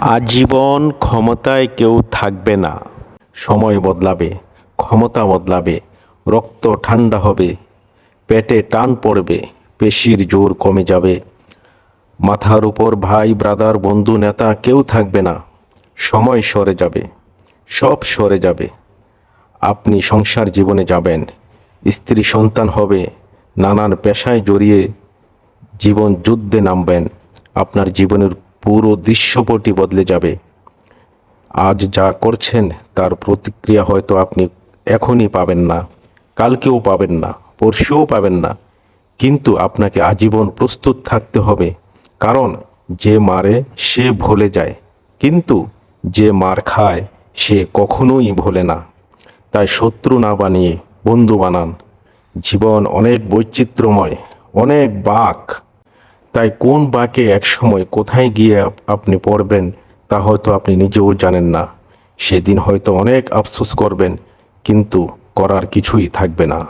আজীবন ক্ষমতায় কেউ থাকবে না। সময় বদলাবে, ক্ষমতা বদলাবে, রক্ত ঠান্ডা হবে, পেটে টান পড়বে, পেশির জোর কমে যাবে। মাথার উপর ভাই, ব্রাদার, বন্ধু, নেতা কেউ থাকবে না। সময় সরে যাবে, সব সরে যাবে। আপনি সংসার জীবনে যাবেন, স্ত্রী সন্তান হবে, নানান পেশায় জড়িয়ে জীবন যুদ্ধে নামবেন। আপনার জীবনের পুরো দৃশ্যপটই বদলে যাবে। আজ যা করছেন, তার প্রতিক্রিয়া হয়তো আপনি এখনই পাবেন না, কালকেও পাবেন না, পরশুও পাবেন না। কিন্তু আপনাকে আজীবন প্রস্তুত থাকতে হবে, কারণ যে মারে সে ভুলে যায়, কিন্তু যে মার খায় সে কখনোই ভোলে না। তাই শত্রু না বানিয়ে বন্ধু বানান। জীবন অনেক বৈচিত্র্যময়, অনেক বাক। তাই কোন বাঁকে একসময় কোথায় গিয়ে আপনি পড়বেন, তা হয়তো আপনি নিজেও জানেন না। সেদিন হয়তো অনেক আফসোস করবেন, কিন্তু করার কিছুই থাকবে না।